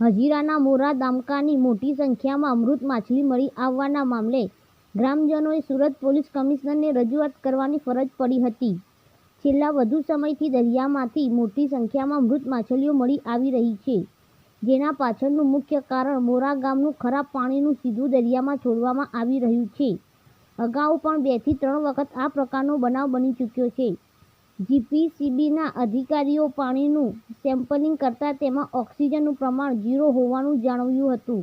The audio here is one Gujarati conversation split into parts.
હજીરાના મોરા દામકાની મોટી સંખ્યામાં મૃત માછલી મળી આવવાના મામલે ગ્રામજનોએ સુરત પોલીસ કમિશનરને રજૂઆત કરવાની ફરજ પડી હતી. છેલ્લા વધુ સમયથી દરિયામાંથી મોટી સંખ્યામાં મૃત માછલીઓ મળી આવી રહી છે, જેના પાછળનું મુખ્ય કારણ મોરા ગામનું ખરાબ પાણીનું સીધું દરિયામાં છોડવામાં આવી રહ્યું છે. અગાઉ પણ બેથી ત્રણ વખત આ પ્રકારનો બનાવ બની ચૂક્યો છે. જીપીસીબીના અધિકારીઓ પાણીનું સેમ્પલિંગ કરતા તેમાં ઓક્સિજનનું પ્રમાણ ઝીરો હોવાનું જાણવ્યું હતું.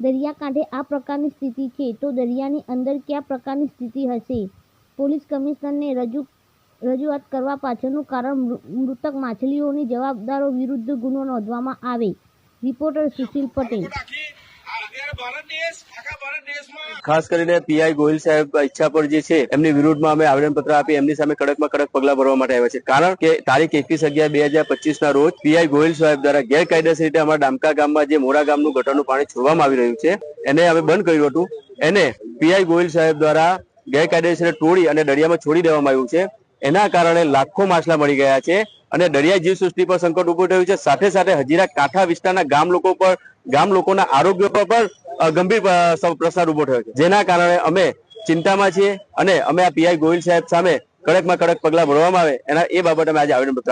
દરિયાકાંઠે આ પ્રકારની સ્થિતિ છે તો દરિયાની અંદર કયા પ્રકારની સ્થિતિ હશે? પોલીસ કમિશનરને રજૂ, રજૂઆત કરવા પાછળનું કારણ મૃતક માછલીઓની જવાબદારો વિરુદ્ધ ગુનો નોંધવામાં આવે. રિપોર્ટર સુશીલ પટેલ. ભારત દેશ, આખા ભારત દેશમાં ખાસ કરીને પીઆઈ ગોહિલ સાહેબ ઈચ્છા પર જે છે, એમની વિરુદ્ધમાં અમે આવેદનપત્ર આપી એમની સામે કડકમાં કડક પગલા ભરવા માટે આવ્યા છે. કારણ કે તારીખ એકવીસ અગિયાર બે હજાર પચીસ ના રોજ પીઆઈ ગોહિલ સાહેબ દ્વારા ગેરકાયદેસર રીતે અમારા ડામકા ગામમાં જે મોરા ગામનું ગટરનું પાણી છોડવામાં આવી રહ્યું છે, એને અમે બંધ કર્યું હતું. એને પીઆઈ ગોહિલ સાહેબ દ્વારા ગેરકાયદેસર તોડી અને દરિયામાં છોડી દેવામાં આવ્યું છે. એના કારણે લાખો માછલા મળી ગયા છે અને દરિયાઈ જીવસૃષ્ટિ પર સંકટ ઉભું થયું છે. સાથે સાથે હજીરા કાંઠા વિસ્તારના ગામ લોકો પર, ગામ લોકોના આરોગ્ય પર પણ ગંભીર પ્રશ્ન ઊભો થયો છે. જેના કારણે અમે ચિંતામાં છીએ અને અમે આ પીઆઈ ગોહિલ સાહેબ સામે કડકમાં કડક પગલા ભરવામાં આવે એના, એ બાબતે અમે આજે આવેદનપત્ર